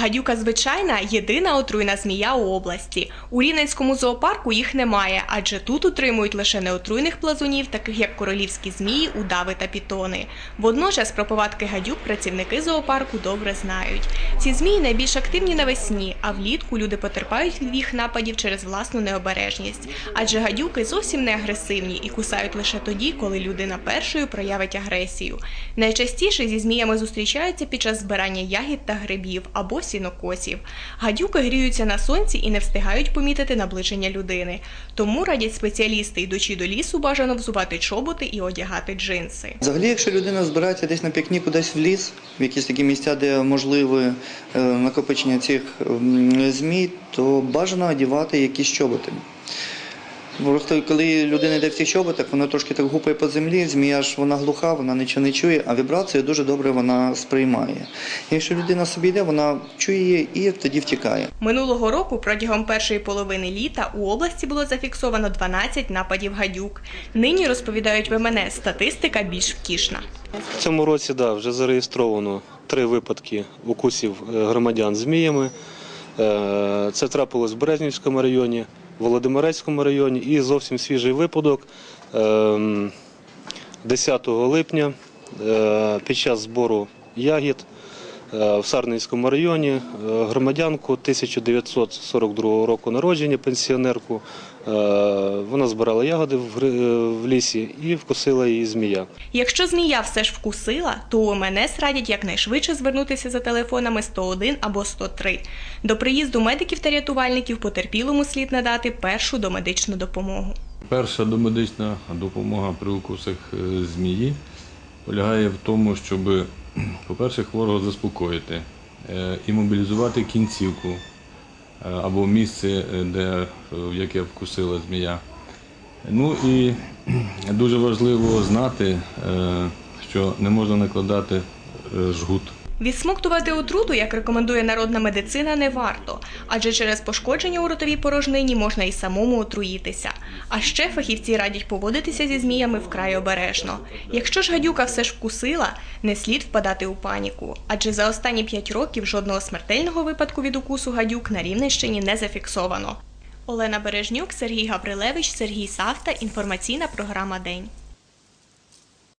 Гадюка звичайна єдина отруйна змія у області. У Рівненському зоопарку їх немає, адже тут утримують лише неотруйних плазунів, таких як королівські змії, удави та пітони. Водночас про повадки гадюк працівники зоопарку добре знають. Ці змії найбільш активні навесні, а влітку люди потерпають від їх нападів через власну необережність. Адже гадюки зовсім не агресивні і кусають лише тоді, коли людина першою проявить агресію. Найчастіше зі зміями зустрічаються під час збирання ягід та грибів або сінокосів. Гадюки гріються на сонці і не встигають помітити наближення людини. Тому радять спеціалісти, йдучи до лісу, бажано взувати чоботи і одягати джинси. Взагалі, якщо людина збирається десь на пікніку, десь в ліс, в якісь такі місця, де можливе е, накопичення цих змій, то бажано одягати якісь чоботи. Просто коли людина йде в цих чоботах, вона трошки так гупає по землі, змія ж вона глуха, вона нічого не чує, а вібрацію дуже добре вона сприймає. Якщо людина собі йде, вона чує її і тоді втікає. Минулого року протягом першої половини літа у області було зафіксовано 12 нападів гадюк. Нині розповідають в МНС, статистика більш втішна. В цьому році да, вже зареєстровано три випадки укусів е, громадян зміями. Е, Це трапилось в Березнівському районі, Володимирецькому районі. І зовсім свіжий випадок. Ем, 10 липня е, під час збору ягід в Сарненському районі е, громадянку 1942 року народження, пенсіонерку. е, Вона збирала ягоди в лісі і вкусила її змія. Якщо змія все ж вкусила, то у МНС радять якнайшвидше звернутися за телефонами 101 або 103. До приїзду медиків та рятувальників потерпілому слід надати першу домедичну допомогу. Перша домедична допомога при укусах е, змії полягає в тому, щоб, по-перше, хворого заспокоїти, і імобілізувати кінцівку е, або місце, е, де, е, в яке вкусила змія. Ну і дуже важливо знати, е, що не можна накладати е, жгут. Відсмоктувати отруту, як рекомендує народна медицина, не варто, адже через пошкодження у ротовій порожнині можна і самому отруїтися. А ще фахівці радять поводитися зі зміями вкрай обережно. Якщо ж гадюка все ж вкусила, не слід впадати у паніку, адже за останні 5 років жодного смертельного випадку від укусу гадюк на Рівненщині не зафіксовано. Олена Бережнюк, Сергій Гаврилевич, Сергій Савта. Інформаційна програма День.